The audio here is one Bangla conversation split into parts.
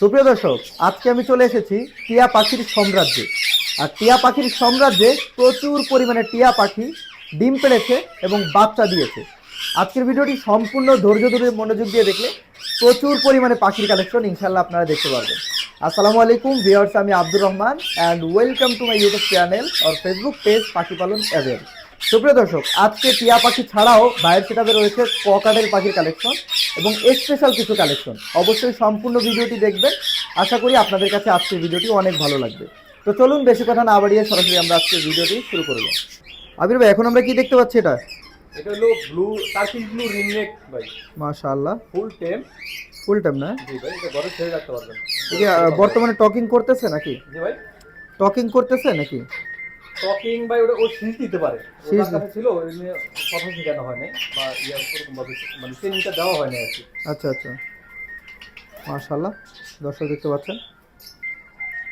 সুপ্রিয় দর্শক, আজকে আমি চলে এসেছি টিয়া পাখির সাম্রাজ্যে। আর টিয়া পাখির সাম্রাজ্যে প্রচুর পরিমাণে টিয়া পাখি ডিম পেড়েছে এবং বাচ্চা দিয়েছে। আজকের ভিডিওটি সম্পূর্ণ ধৈর্য ধরে মনোযোগ দিয়ে দেখলে প্রচুর পরিমাণে পাখির কালেকশন ইনশাল্লাহ আপনারা দেখতে পারবেন। আসসালামু আলাইকুম ভিউয়ার্স আমি Abdur Rahman and welcome to my YouTube channel R Facebook page পাখি পালন এভেল সুপ্রিয় দর্শক আজকে টিয়া পাখি ছাড়াও বাইরের সেটাতে রয়েছে ককাটের পাখির কালেকশন এবং স্পেশাল কিছু কালেকশন অবশ্যই সম্পূর্ণ ভিডিওটি দেখবেন। আশা করি আপনাদের কাছে আজকের ভিডিওটি অনেক ভালো লাগবে। তো চলুন বেশি কথা না বাড়িয়ে সরাসরি আমরা আজকের ভিডিওটি শুরু করব। আবির ভাই এখন আমরা কি দেখতে পাচ্ছি এটা? এটা হলো ব্লু টার্কিং ব্লু রিংনেক ভাই। মাশাআল্লাহ। ফুল টেম ফুল টেম না? জি ভাই এটা ঘরে ছেড়ে রাখতে পারবেন। বর্তমানে টকিং করতেছে নাকি? জি ভাই। টকিং করতেছে নাকি? টকিং ভাই ওটা ও শীষ দিতে পারে। কাছে ছিল ওই নিয়ে কথা শেখানো হয় নাই বা ইয়া ওরকম ভাবে মানে ট্রেনিংটা দেওয়া হয় না আর কি। আচ্ছা আচ্ছা। মাশাআল্লাহ দর্শক দেখতে পাচ্ছেন।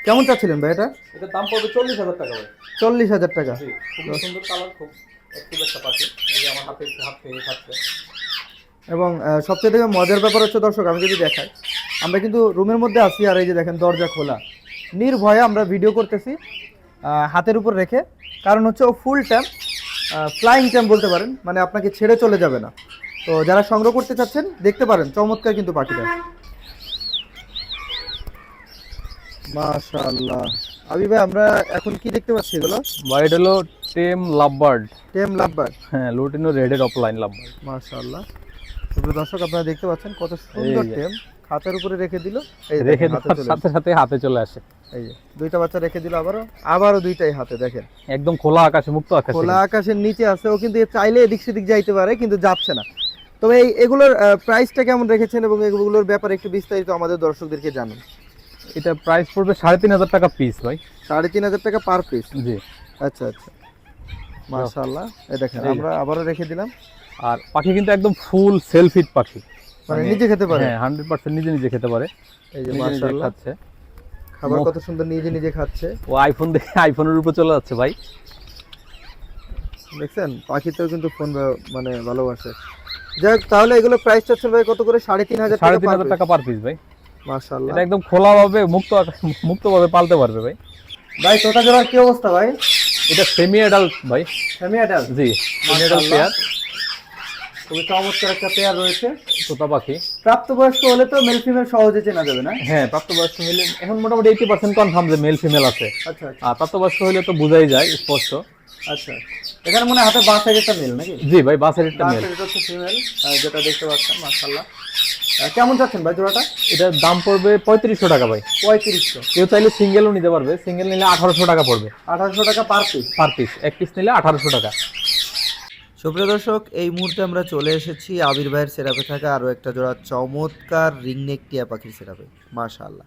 কেমন চাচ্ছিলেন ভাই এটা? এটার দাম পড়বে চল্লিশ হাজার টাকা ভাই। চল্লিশ হাজার টাকা। খুব সুন্দর কালার খুব অ্যাক্টিভ একটা পাখি। এই যে আমার হাতে হাত থেকে খাচ্ছে। এবং সবচেয়ে থেকে মজার ব্যাপার হচ্ছে দর্শক আমি যদি দেখাই আমরা কিন্তু রুমের মধ্যে আছি আর এই যে দেখেন দরজা খোলা। নির্ভয়ে আমরা ভিডিও করতেছি। হাতের উপর রেখে। কারণ হচ্ছে ও ফুল টাইম ফ্লাইং টাইম বলতে পারেন মানে আপনাকে ছেড়ে চলে যাবে না। তো যারা সংগ্রহ করতে চাচ্ছেন দেখতে পারেন চমৎকার কিন্তু পাখিটা। মাশাআল্লাহ। আবি ভাই আমরা এখন কি দেখতে পাচ্ছি এগুলো? ভাই হলো টেম লাভবার্ড টেম লাভবার হ্যাঁ লুটিনো রেডের অফলাইন লাভবার্ড মাশাআল্লাহ। দর্শক আপনারা দেখতে পাচ্ছেন কত সুন্দর টেম হাতের উপরে রেখে দিল এই রেখে সাথে সাথে হাতে চলে আসে। আসে। এই যে দুইটা বাচ্চা রেখে দিল আবারও আবারও দুইটাই হাতে দেখেন। একদম খোলা আকাশে মুক্ত আকাশে। খোলা আকাশের নিচে আছে ও কিন্তু চাইলে এদিক সেদিক যাইতে পারে কিন্তু যাচ্ছে না। তবে এই এগুলোর প্রাইসটা কেমন রেখেছেন এবং এগুলোর ব্যাপারে একটু বিস্তারিত আমাদের দর্শকদেরকে জানুন। এটা প্রাইস পড়বে সাড়ে তিন হাজার টাকা পিস ভাই। সাড়ে তিন হাজার টাকা পার পিস জি। আচ্ছা আচ্ছা। মাশাআল্লাহ। এই দেখেন আমরা আবারও রেখে দিলাম। আর পাখি কিন্তু একদম ফুল সেলফিট পাখি। মানে নিজে খেতে পারে? হ্যাঁ হান্ড্রেড পার্সেন্ট নিজে নিজে খেতে পারে। এই যে মাশাআল্লাহ। খাচ্ছে। খাবার কত সুন্দর নিজে নিজে খাচ্ছে। ও আইফোন দেখে আইফোনের উপর চলে যাচ্ছে ভাই। দেখছেন? পাখিতেও কিন্তু ফোন মানে ভালোবাসে। যাই হোক তাহলে এগুলো প্রাইস চাচ্ছেন ভাই কত করে? সাড়ে তিন হাজার সাড়ে তিন হাজার টাকা পার পিস ভাই। মাশাআল্লাহ। এটা একদম খোলা ভাবে মুক্ত মুক্ত ভাবে পালতে পারবে ভাই। ভাই তোতা জোড়ার কি অবস্থা ভাই? এটা সেমি অ্যাডাল্ট ভাই। সেমি অ্যাডাল্ট জি সেমি অ্যাডাল্ট পেয়ার খুবই চমৎকার একটা পেয়ার রয়েছে। তোতা পাখি। প্রাপ্তবয়স্ক হলে তো মেল ফিমেল সহজে চেনা যাবে না? হ্যাঁ প্রাপ্তবয়স্ক হলে এখন মোটামুটি এইটি পার্সেন্ট কনফার্ম যে মেল ফিমেল আছে। আচ্ছা আচ্ছা। আর প্রাপ্তবয়স্ক হলে তো বোঝাই যায় স্পষ্ট। আচ্ছা। এখানে মনে হাতে বাঁ সাইড একটা মেল নাকি? জি ভাই বাসের একটা মেল হচ্ছে ফিমেল যেটা দেখতে পাচ্ছেন মাশাআল্লাহ। কেমন চাচ্ছেন ভাই জোড়াটা? এটার দাম পড়বে পঁয়ত্রিশশো টাকা ভাই। পঁয়ত্রিশশো। কেউ চাইলে সিঙ্গেলও নিতে পারবে সিঙ্গেল নিলে আঠারোশো টাকা পড়বে। আঠারোশো টাকা পার পিস পার পিস এক পিস নিলে আঠারোশো টাকা। সুপ্রিয় দর্শক, এই মুহূর্তে আমরা চলে এসেছি আবির ভাইয়ের সেরাপে থাকা আরও একটা জোড়া চমৎকার রিংনেক টিয়া পাখির সেরাপে, মাশাআল্লাহ।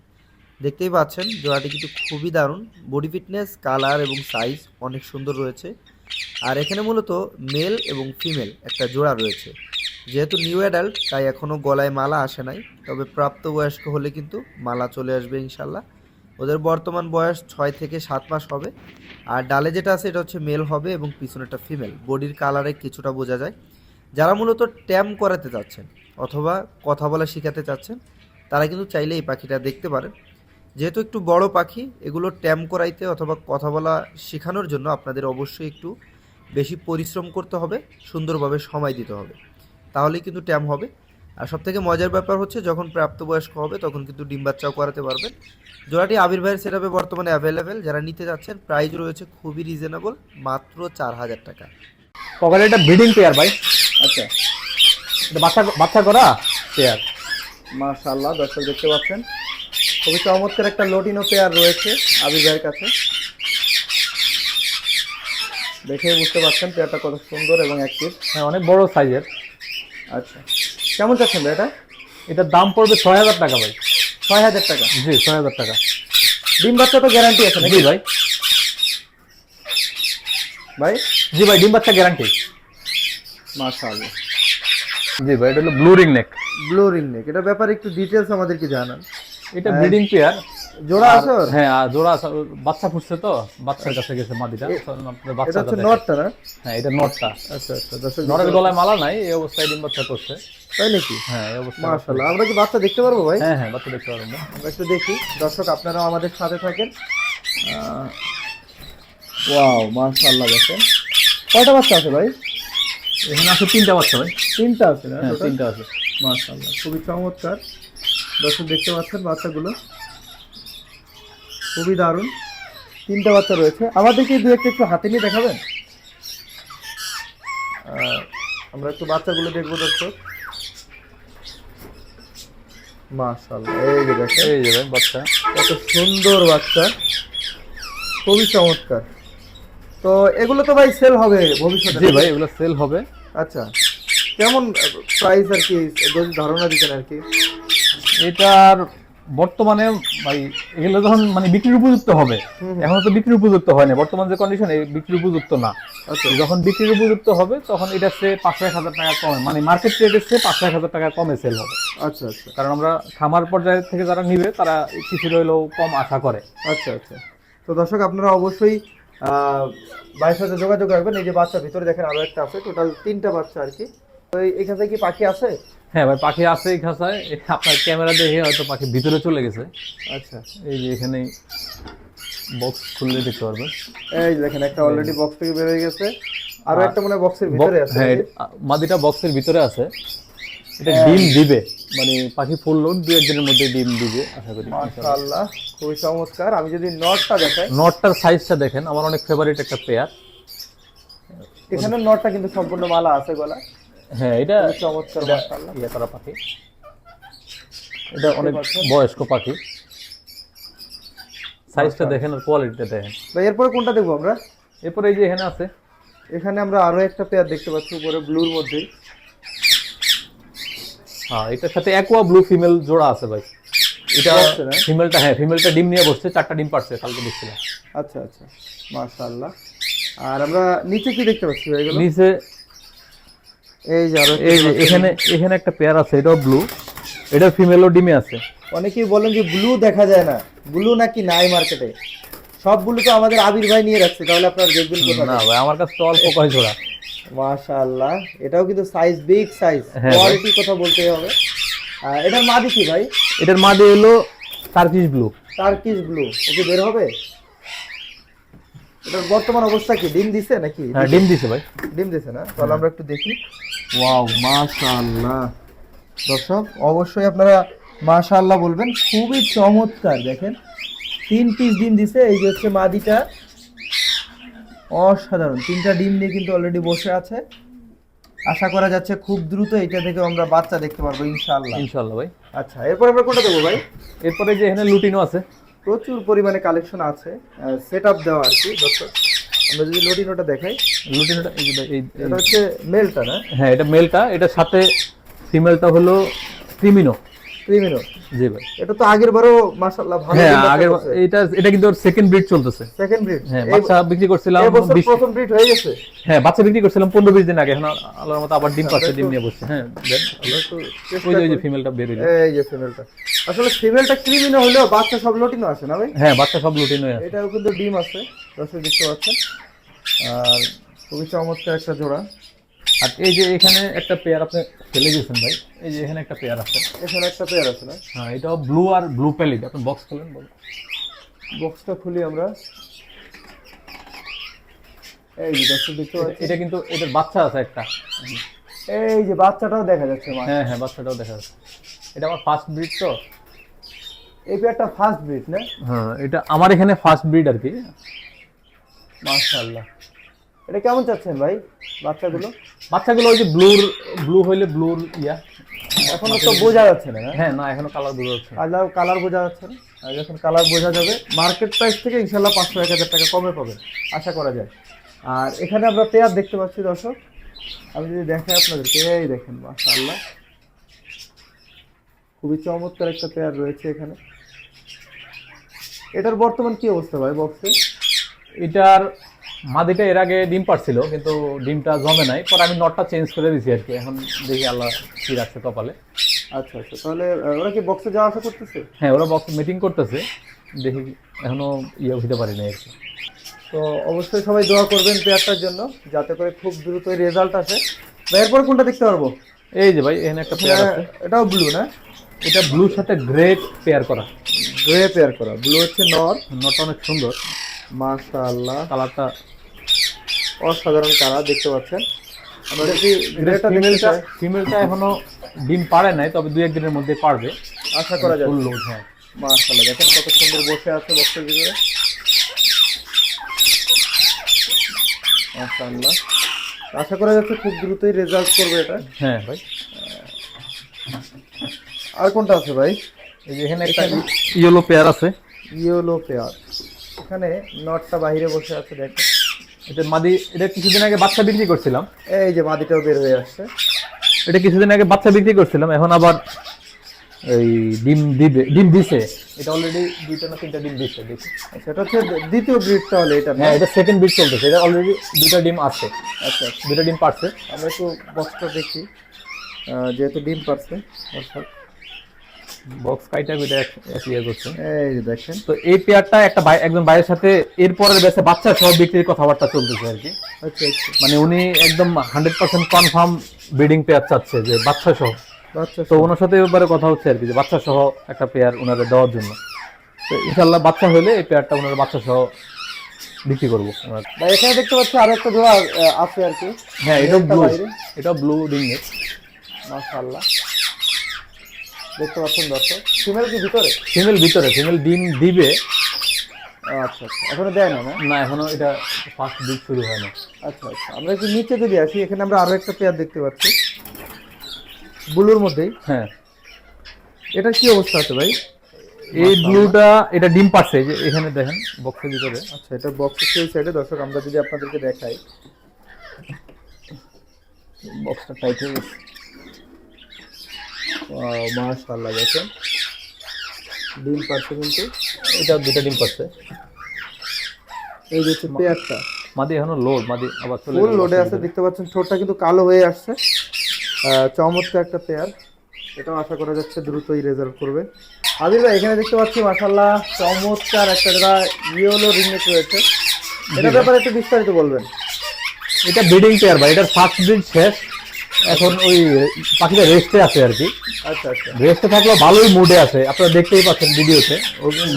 দেখতেই পাচ্ছেন, জোড়াটি কিন্তু খুবই দারুণ। বডি ফিটনেস, কালার এবং সাইজ অনেক সুন্দর রয়েছে। আর এখানে মূলত মেল এবং ফিমেল একটা জোড়া রয়েছে। যেহেতু নিউ অ্যাডাল্ট, তাই এখনও গলায় মালা আসে নাই। তবে প্রাপ্তবয়স্ক হলে কিন্তু মালা চলে আসবে ইনশাল্লাহ ওদের বর্তমান বয়স ছয় থেকে সাত মাস হবে। আর ডালে যেটা আছে, এটা হচ্ছে মেল হবে এবং পিছনেটা ফিমেল বডির কালারে কিছুটা বোঝা যায়। যারা মূলত ট্যাম করাতে চাচ্ছেন অথবা কথা বলা শেখাতে চাচ্ছেন, তারা কিন্তু চাইলে এই পাখিটা দেখতে পারেন। যেহেতু একটু বড় পাখি, এগুলো ট্যাম করাইতে অথবা কথা বলা শেখানোর জন্য আপনাদের অবশ্যই একটু বেশি পরিশ্রম করতে হবে, সুন্দরভাবে সময় দিতে হবে। তাহলেই কিন্তু ট্যাম হবে। আর সবথেকে মজার ব্যাপার হচ্ছে যখন প্রাপ্তবয়স্ক হবে তখন কিন্তু ডিম বাচ্চাও করাতে পারবেন। জোড়াটি আবির ভাইয়ের সেটাপে বর্তমানে অ্যাভেলেবেল যারা নিতে যাচ্ছেন প্রাইস রয়েছে খুবই রিজনেবল মাত্র চার হাজার টাকা। পকেটে এটা ব্রিডিং পেয়ার ভাই। আচ্ছা। এটা বাচ্চা বাচ্চা করা পেয়ার মাশাআল্লাহ দর্শক দেখতে পাচ্ছেন। খুবই চমৎকার একটা লোটিনো পেয়ার রয়েছে আবির ভাইয়ের কাছে। দেখে বুঝতে পারছেন পেয়ারটা কত সুন্দর এবং অ্যাক্টিভ হ্যাঁ অনেক বড় সাইজের আচ্ছা। কেমন চাচ্ছেন ভাই এটা? এটার দাম পড়বে ছয় হাজার টাকা ভাই। ছয় হাজার টাকা। জি ছয় হাজার টাকা। ডিম বাচ্চা তো গ্যারান্টি আছে নাকি? জি ভাই। ভাই? জি ভাই ডিম বাচ্চা গ্যারান্টি মাশাআল্লাহ। জি ভাই এটা হলো blue ring neck blue ring neck এটা ব্যাপারে একটু ডিটেলস আমাদেরকে জানান। এটা ব্লিডিং ব্রিডিং পেয়ার জোড়া আর- আছে হ্যাঁ জোড়া বাচ্চা ফুটছে তো? বাচ্চার কাছে গেছে মাদিটা এটা হচ্ছে নটটা না? হ্যাঁ এটা নটটা। আচ্ছা আচ্ছা দর্শক গলায় মালা নাই এই অবস্থায় ডিম বাচ্চা করছে। তাই নাকি? হ্যাঁ এই অবস্থায় মাশাআল্লাহ। আমরা কি বাচ্চা দেখতে পারব ভাই? হ্যাঁ হ্যাঁ বাচ্চা দেখতে পারেন না আমরা একটু দেখি। দর্শক আপনারাও আমাদের সাথে থাকেন। ওয়াও মাশাআল্লাহ দেখেন। কয়টা বাচ্চা আছে ভাই? এখানে আছে তিনটা বাচ্চা ভাই। তিনটা আছে না? হ্যাঁ? তিনটা আছে। মাশাআল্লাহ খুবই চমৎকার। দর্শক দেখতে পাচ্ছেন বাচ্চাগুলো? খুবই দারুণ। তিনটা বাচ্চা রয়েছে। আমাদেরকে দু একটা একটু হাতে নিয়ে দেখাবেন? আমরা একটু বাচ্চাগুলো দেখব দর্শক। মাশাআল্লাহ এই যে দেখেন। এই যে বাচ্চা। কত সুন্দর বাচ্চা। খুবই চমৎকার। তো এগুলো তো ভাই সেল হবে ভবিষ্যতে জি ভাই এগুলো সেল হবে। আচ্ছা কেমন প্রাইস আর কি? যদি ধারণা দিতেন আর কি। এটার বর্তমানে ভাই এগুলো যখন মানে বিক্রির উপযুক্ত হবে। এখন তো বিক্রির উপযুক্ত হয়নি বর্তমান যে কন্ডিশন এই বিক্রির উপযুক্ত না। আচ্ছা। যখন বিক্রির উপযুক্ত হবে তখন এটা সে পাঁচশো এক হাজার টাকা কমে। মানে মার্কেট রেটের চেয়ে পাঁচশো এক হাজার টাকা কমে সেল হবে। আচ্ছা আচ্ছা। কারণ আমরা খামার পর্যায়ে থেকে যারা নিবে তারা কিছু হলেও কম আশা করে। আচ্ছা আচ্ছা। তো দর্শক আপনারা অবশ্যই ভাইয়ের সাথে যোগাযোগ রাখবেন। এই যে বাচ্চা ভিতরে দেখেন আরও একটা আছে। টোটাল তিনটা বাচ্চা আর কি। এই- এখানে কি পাখি আছে হ্যাঁ ভাই পাখি আছে এই খাঁচায়। আপনার ক্যামেরা দেখে হয়তো পাখি ভিতরে চলে গেছে। আচ্ছা। এই যে এখানে বক্স খুললে দেখতে পারবেন। এই দেখেন একটা অলরেডি বক্স থেকে বের হয়ে গেছে। আর- একটা মনে বক্সের ভিতরে আছে। হ্যাঁ মাদিটা বক্সের ভিতরে আছে। এটা ডিম দিবে। মানে পাখি ফুল লোড দু একদিনের মধ্যে ডিম দিবে আশা করি। মাশাআল্লাহ খুবই চমৎকার। আমি যদি নটটা দেখাই। নটটার সাইজটা দেখেন আমার অনেক ফেভারিট একটা পেয়ার এখানে নটটা কিন্তু সম্পূর্ণ মালা আছে গলা হ্যাঁ এটা চমৎকার ইয়ে করা পাখি। এটা অনেক বয়স্ক পাখি। সাইজটা দেখেন আর কোয়ালিটিটা দেখেন। ভাই এরপরে কোনটা দেখব আমরা? এরপরে এই যে এখানে আছে। এখানে আমরা আরও একটা পেয়ার দেখতে পাচ্ছি উপরে ব্লুর মধ্যেই হ্যাঁ এটার সাথে অ্যাকোয়া ব্লু ফিমেল জোড়া আছে ভাই। এটা? ফিমেলটা হ্যাঁ ফিমেলটা ডিম নিয়ে বসছে চারটা ডিম পারছে কালকে দেখছিলাম। আচ্ছা আচ্ছা মাশাআল্লাহ। আর আমরা নিচে কি দেখতে পাচ্ছি ভাই নিচে এই যে আরও এই যে এখানে এখানে একটা পেয়ার আছে এটাও ব্লু এটা ফিমেলও ডিমে আছে। অনেকেই বলেন যে ব্লু দেখা যায় না। ব্লু নাকি নাই মার্কেটে সব ব্লু তো আমাদের আবির ভাই নিয়ে রাখছে তাহলে আপনারা দেখবেন কোথায়। না ভাই আমার কাছে তো অল্প কয় জোড়া। মাশাআল্লাহ এটাও কিন্তু সাইজ বিগ সাইজ কোয়ালিটি কথা বলতেই হবে। এটার মাদি কি ভাই? এটার মাঝে এলো Turkish blue Turkish blue okay বের হবে? এটার বর্তমান অবস্থা কি? ডিম দিছে নাকি? হ্যাঁ ডিম দিছে ভাই। ডিম দিছে না? তাহলে আমরা একটু দেখি। ওয়াও মাশাআল্লাহ। দর্শক অবশ্যই আপনারা মাশাআল্লাহ বলবেন। খুবই চমৎকার দেখেন। তিন পিস ডিম দিছে এই যে হচ্ছে মাদিটা। অসাধারণ। তিনটা ডিম নিয়ে কিন্তু অলরেডি বসে আছে। আশা করা যাচ্ছে খুব দ্রুত এটা থেকে আমরা বাচ্চা দেখতে পারব ইনশাআল্লাহ। ইনশাল্লাহ ভাই। আচ্ছা এরপর আমরা কোনটা দেবো ভাই? এরপরে যে এখানে লুটিনো আছে। প্রচুর পরিমাণে কালেকশন আছে সেট আপ দেওয়া আর কি দর্শক। আমরা যদি লোডিনোটা দেখাই। লুটিনোটা ভাই, এই- এই- এটা হচ্ছে মেলটা না? হ্যাঁ এটা মেলটা এটা সাথে ফিমেলটা হলো ক্রিমিনো ক্রিমিনো জি ভাই। এটা তো আগের বারও মাশাআল্লাহ ভালো হ্যাঁ আগের এটা এটা কিন্তু সেকেন্ড ব্রিড চলতেছে। সেকেন্ড ব্রিড হ্যাঁ বাচ্চা বিক্রি করছিলাম প্রথম ব্রিড হয়ে গেছে। হ্যাঁ বাচ্চা বিক্রি করছিলাম পনেরো বিশ দিন আগে। এখন আল্লাহর মতো আবার ডিম পাচ্ছে ডিম নিয়ে বসছে। হ্যাঁ ওই যে ওই যে ফিমেলটা বের হইল। এই যে ফিমেলটা আসলে ফিমেলটা ক্রিমিনো হলেও বাচ্চা সব লটিনো আছে না ভাই? হ্যাঁ বাচ্চা সব লুটিনো আছে। এটাও কিন্তু ডিম আছে দর্শক দেখতে পাচ্ছেন আর খুবই চমৎকার একটা জোড়া। আর এই যে এখানে একটা পেয়ার আপনি ফেলে গেছেন ভাই এই যে এখানে একটা পেয়ার আছে। এখানে একটা পেয়ার আছে না? হ্যাঁ এটা ব্লু আর ব্লু প্যালিড আপনি বক্স খোলেন বল বক্সটা খুলি আমরা। এই যে দর্শক দেখতে এটা কিন্তু এটার বাচ্চা আছে একটা। এই যে বাচ্চাটাও দেখা যাচ্ছে হ্যাঁ হ্যাঁ বাচ্চাটাও দেখা যাচ্ছে। এটা আমার ফার্স্ট ব্রিড তো। এই পেয়ারটা ফার্স্ট ব্রিড না? হ্যাঁ এটা আমার এখানে ফার্স্ট ব্রিড আর কি। মাশাআল্লাহ। এটা কেমন চাচ্ছেন ভাই বাচ্চাগুলো? বাচ্চাগুলো ওই যে ব্লুর ব্লু হইলে ব্লুর ইয়া। এখনও তো বোঝা যাচ্ছে না না হ্যাঁ না এখনও কালার বোঝা যাচ্ছে না। কালার বোঝা যাচ্ছে না। যখন কালার বোঝা যাবে মার্কেট প্রাইস থেকে ইনশাল্লাহ পাঁচশো এক হাজার টাকা কমে পাবে আশা করা যায়। আর এখানে আমরা পেয়ার দেখতে পাচ্ছি দর্শক। আমি যদি দেখাই আপনাদেরকে এই দেখেন মাশাআল্লাহ। খুবই চমৎকার একটা পেয়ার রয়েছে এখানে। এটার বর্তমান কি অবস্থা ভাই বক্সে এটার মাদিটা এর আগে ডিম পারছিল কিন্তু ডিমটা জমে নাই। পরে আমি নটটা চেঞ্জ করে দিছি আর কি। এখন দেখি আল্লাহ কি রাখছে কপালে। আচ্ছা আচ্ছা। তাহলে ওরা কি বক্সে যাওয়া আসা করতেছে? হ্যাঁ ওরা বক্স মিটিং করতেছে। দেখি এখনও ইয়ে হইতে পারি না আর কি। তো অবশ্যই সবাই দোয়া করবেন পেয়ারটার জন্য যাতে করে খুব দ্রুতই রেজাল্ট আসে। এরপর কোনটা দেখতে পারব? এই যে ভাই এখানে একটা পেয়ার আছে। এটাও ব্লু না? এটা ব্লুর সাথে গ্রে পেয়ার করা। গ্রে পেয়ার করা। ব্লু হচ্ছে নর। নটটা অনেক সুন্দর। মাশাআল্লাহ। কালারটা অসাধারণ কালার দেখতে পাচ্ছেন। ফিমেলটা এখনও ডিম পারে নাই তবে দুই একদিনের মধ্যে পারবে আশা করা যায় ফুল লোড হ্যাঁ। মাশাআল্লাহ দেখেন কত সুন্দর বসে আছে বক্সের ভিতরে। মাশাআল্লাহ। আশা করা যাচ্ছে খুব দ্রুতই রেজাল্ট করবে এটা। হ্যাঁ ভাই। আর কোনটা আছে ভাই? এই যে এখানে একটা ইয়েলো পেয়ার আছে। ইয়েলো পেয়ার এখানে নটটা বাইরে বসে আছে দেখেন। এটা মাদি এটা কিছুদিন আগে বাচ্চা বিক্রি করছিলাম। এই যে মাদিটাও বের হয়ে আসছে। এটা কিছুদিন আগে বাচ্চা বিক্রি করছিলাম এখন আবার এই ডিম দিবে ডিম দিছে। এটা অলরেডি দুইটা না তিনটা ডিম দিছে দেখি। আচ্ছা এটা হচ্ছে দ্বিতীয় ব্রিড তাহলে এটা না? হ্যাঁ এটা সেকেন্ড বিট চলতেছে এটা অলরেডি দুইটা ডিম আছে। আচ্ছা আচ্ছা। দুইটা ডিম পারছে। আমরা একটু বক্সটা দেখি। যেহেতু ডিম পারছে অর্থাৎ বক্স কাইটা এটা ইয়ে করছে। এই যে দেখেন। তো এই পেয়ারটা একটা ভাই একজন ভাইয়ের সাথে এরপরের বেসে বাচ্চা সহ বিক্রির কথাবার্তা চলতেছে আর কি। আচ্ছা আচ্ছা। মানে উনি একদম hundred percent confirm breeding pair চাচ্ছে যে বাচ্চা সহ তো ওনার সাথে এবারে কথা হচ্ছে আর কি যে বাচ্চা সহ একটা পেয়ার ওনারা দেওয়ার জন্য। তো ইনশাল্লাহ বাচ্চা হলে এই পেয়ারটা ওনারা বাচ্চা সহ বিক্রি করব। ভাই এখানে দেখতে পাচ্ছি আরও একটা জোড়া আছে আর কি। হ্যাঁ এটা ব্লু। এটা ব্লু ডিংনেট মাশাআল্লাহ। দেখতে পাচ্ছেন দর্শক। ফিমেল কি ভিতরে? ফিমেল ভিতরে ফিমেল ডিম দিবে। আচ্ছা আচ্ছা। এখনও দেয় না না? এখনও এটা ফার্স্ট দিক শুরু হয় না। আচ্ছা আচ্ছা। আমরা একটু নিচে যদি আসি এখানে আমরা আরও একটা পেয়ার দেখতে পাচ্ছি। ব্লুর মধ্যেই। হ্যাঁ। এটা কি অবস্থা আছে ভাই? এই ব্লুটা এটা ডিম পাচ্ছে যে এখানে দেখেন বক্সের ভিতরে। আচ্ছা এটা বক্সের সেই সাইডে দর্শক আমরা যদি আপনাদেরকে দেখাই। বক্সটা টাইট হয়ে গেছে। ওয়াও, মাশাআল্লাহ দেখেন। ডিম পাচ্ছে কিন্তু। এটা দুটা ডিম পাচ্ছে এই যে হচ্ছে পেয়ারটা। মাদি এখনও লোড মাদি আবার চলে ফুল লোডে আছে দেখতে পাচ্ছেন ঠোঁটটা কিন্তু কালো হয়ে আসছে। চমৎকার একটা পেয়ার। এটাও আশা করা যাচ্ছে দ্রুতই রেজাল্ট করবে। আবির ভাই এখানে দেখতে পাচ্ছি মাশাল্লাহ চমৎকার একটা যারা ইয়েলো রিংনেট রয়েছে। এটার ব্যাপারে একটু বিস্তারিত বলবেন। এটা ব্রিডিং পেয়ার ভাই এটার ফার্স্ট ব্রিড শেষ। এখন ওই পাখিটা রেস্টে আছে আর কি। আচ্ছা আচ্ছা। রেস্টে থাকলেও ভালোই মুডে আছে। আপনারা দেখতেই পাচ্ছেন ভিডিওতে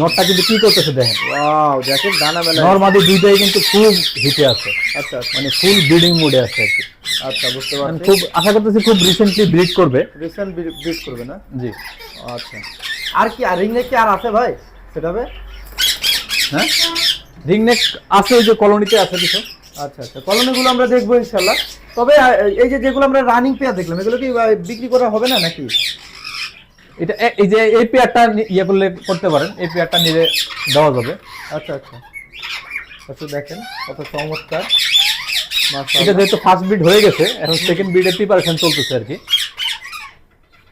নটটা কিন্তু কি করতেছে দেখেন। ওয়াও দেখেন দানা বেলা নর্মাদি দুইটাই কিন্তু খুব হিটে আছে। আচ্ছা আচ্ছা। মানে ফুল ব্রিডিং মুডে আছে আর কি। আচ্ছা বুঝতে পারছি। খুব আশা করতেছি খুব রিসেন্টলি ব্রিড করবে। রিসেন্ট বিট করবে না? জি। আচ্ছা। আর কি আর রিংনেট কি আর আছে ভাই সেটা হবে হ্যাঁ? রিং নেক আছে ওই যে কলোনিতে আছে কিছু? আচ্ছা আচ্ছা। কলোনিগুলো আমরা দেখব ইনশাল্লাহ তবে এই যে যেগুলো আমরা রানিং পেয়ার দেখলাম এগুলো কি বিক্রি করা হবে না নাকি? এটা এই যে এই পেয়ারটা ইয়ে করলে করতে পারেন। এই পেয়ারটা নিলে দেওয়া যাবে। আচ্ছা আচ্ছা। আচ্ছা দেখেন কত চমৎকার। এটা যেহেতু ফার্স্ট বিড হয়ে গেছে এখন সেকেন্ড বিডের প্রিপারেশন চলতেছে আর কি।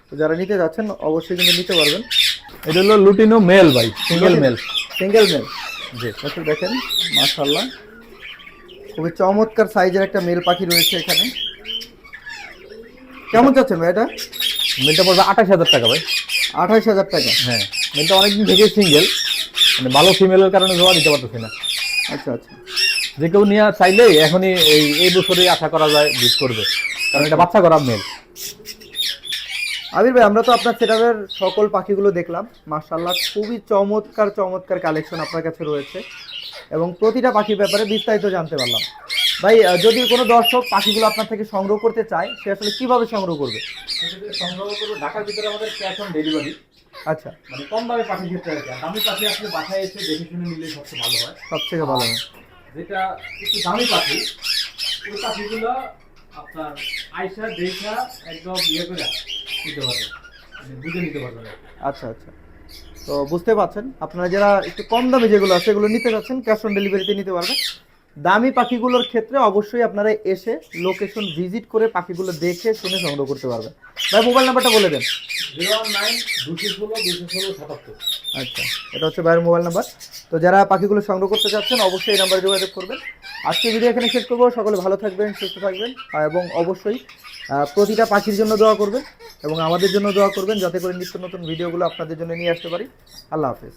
তো যারা নিতে যাচ্ছেন অবশ্যই কিন্তু নিতে পারবেন। এটা হলো লুটিনো মেল ভাই সিঙ্গেল মেল সিঙ্গেল মেল জি। আচ্ছা দেখেন মাশাআল্লাহ। খুবই চমৎকার সাইজের একটা মেল পাখি রয়েছে এখানে। কেমন যাচ্ছেন ভাই এটা? মেলটা পড়বে আঠাশ হাজার টাকা ভাই। আঠাশ হাজার টাকা। হ্যাঁ মেলটা অনেকদিন থেকে সিঙ্গেল মানে ভালো ফিমেলের কারণে জোয়া দিতে পারতেছি না। আচ্ছা আচ্ছা। যে কেউ নিয়ে চাইলে এখনই এই এই বছরেই আশা করা যায় বিট করবে। কারণ এটা বাচ্চা করা মেল আবির ভাই আমরা তো আপনার সেটাবের সকল পাখিগুলো দেখলাম। মার্শাল্লাহ খুবই চমৎকার চমৎকার কালেকশন আপনার কাছে রয়েছে। এবং প্রতিটা পাখির ব্যাপারে বিস্তারিত জানতে পারলাম। ভাই যদি কোনো দর্শক পাখিগুলো আপনার থেকে সংগ্রহ করতে চায় সে আসলে কীভাবে সংগ্রহ করবে? সংগ্রহ করব ঢাকার ভিতরে আমাদের ক্যাশ অন ডেলিভারি আচ্ছা। মানে কম দামে পাখি ক্ষেত্রে আর কি। দামি পাখি আসলে বাসায় এসে দেখে শুনে নিলে সবচেয়ে ভালো হয়। সব থেকে ভালো হয়। যেটা একটু দামি পাখি ওই পাখিগুলো আপনার আইসা দেখা একদম ইয়ে করে নিতে পারবে। মানে বুঝে নিতে পারবে আচ্ছা আচ্ছা। তো বুঝতে পারছেন। আপনারা যারা একটু কম দামে যেগুলো আছে সেগুলো নিতে চাচ্ছেন ক্যাশ অন ডেলিভারিতে নিতে পারবেন। দামি পাখিগুলোর ক্ষেত্রে অবশ্যই আপনারা এসে লোকেশন ভিজিট করে পাখিগুলো দেখে শুনে সংগ্রহ করতে পারবেন। ভাই মোবাইল নাম্বারটা বলে দেন। আচ্ছা এটা হচ্ছে ভাইয়ের মোবাইল নাম্বার তো যারা পাখিগুলো সংগ্রহ করতে চাচ্ছেন অবশ্যই এই নাম্বারে যোগাযোগ করবেন। আজকে ভিডিও এখানে শেষ করব। সকলে ভালো থাকবেন সুস্থ থাকবেন এবং অবশ্যই প্রতিটা পাখির জন্য দোয়া করবেন এবং আমাদের জন্য দোয়া করবেন যাতে করে নিত্য নতুন ভিডিওগুলো আপনাদের জন্য নিয়ে আসতে পারি। আল্লাহ হাফেজ।